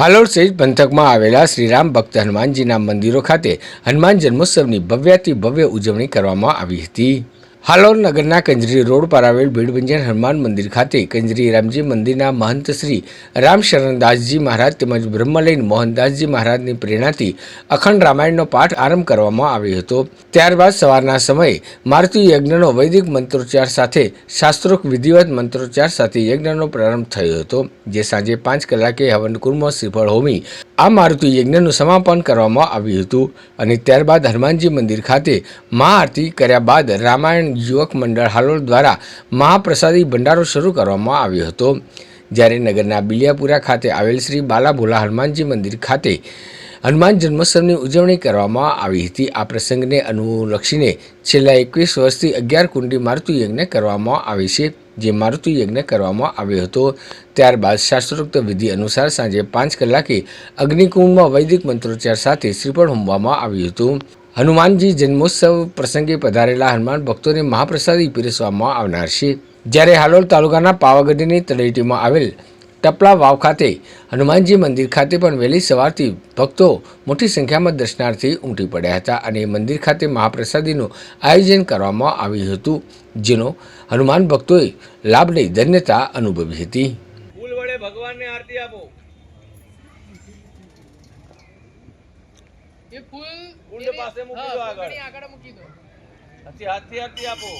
હાલોડ સહિત પંથકમાં આવેલા શ્રીરામ ભક્ત હનુમાનજીના મંદિરો ખાતે હનુમાન જન્મોત્સવની ભવ્યાતિ ભવ્ય ઉજવણી કરવામાં આવી હતી. હાલોડ નગરના કંજરી રોડ પર આવેલ ભીડભંજન હનુમાન મંદિર ખાતે કંજરી રામજી મંદિરના મહંત શ્રી રામશરણદાસજી મહારાજ તેમજ બ્રહ્મલયન મોહનદાસજી મહારાજની પ્રેરણાથી અખંડ રામાયણનો પાઠ આરંભ કરવામાં આવ્યો હતો. ત્યારબાદ સવારના સમયે મારુતિ યજ્ઞનો વૈદિક મંત્રોચ્ચાર સાથે શાસ્ત્રોક્ત વિધિવત મંત્રોચ્ચાર સાથે યજ્ઞનો પ્રારંભ થયો હતો, જે સાંજે પાંચ કલાકે હવનકુંડમાં શ્રીફળ હોમી આ મારુતિ યજ્ઞનું સમાપન કરવામાં આવ્યું હતું અને ત્યારબાદ હનુમાનજી મંદિર ખાતે મહાઆરતી કર્યા બાદ રામાયણ યુવક મંડળ હાલોલ દ્વારા મહાપ્રસાદી ભંડારો શરૂ કરવામાં આવ્યો હતો. જ્યારે નગરના બિલિયાપુરા ખાતે આવેલ શ્રી બાલાભોલા હનુમાનજી મંદિર ખાતે હનુમાન જન્મોત્સવની ઉજવણી કરવામાં આવી હતી. આ પ્રસંગને અનુલક્ષીને છેલ્લા એકવીસ વર્ષથી અગિયાર કુંડી મારુતિ યજ્ઞ કરવામાં આવે છે, જે મારુતિ યજ્ઞ કરવામાં આવ્યો હતો. ત્યારબાદ શાસ્ત્રોક્ત વિધિ અનુસાર સાંજે પાંચ કલાકે અગ્નિકુંડમાં વૈદિક મંત્રોચ્ચાર સાથે શ્રીફળ હોમવામાં આવ્યું હતું. હનુમાનજી જન્મોત્સવ પ્રસંગે પધારેલા હનુમાન ભક્તોને મહાપ્રસાદી પીરસવામાં આવનાર છે. જ્યારે હાલોલ તાલુકાના પાવાગઢની તળેટીમાં આવેલ ટપલા વાવ ખાતે હનુમાનજી મંદિર ખાતે પણ વહેલી સવારથી ભક્તો મોટી સંખ્યામાં દર્શનાર્થી ઉમટી પડ્યા હતા અને મંદિર ખાતે મહાપ્રસાદીનું આયોજન કરવામાં આવ્યું હતું, જેનો હનુમાન ભક્તોએ લાભ લઈ ધન્યતા અનુભવી હતી. ભગવાનને આરતી આપો. એ ફૂલ પાસે મૂકી દો આગળ. આગળ મૂકી દો પછી હાથી આરતી આપો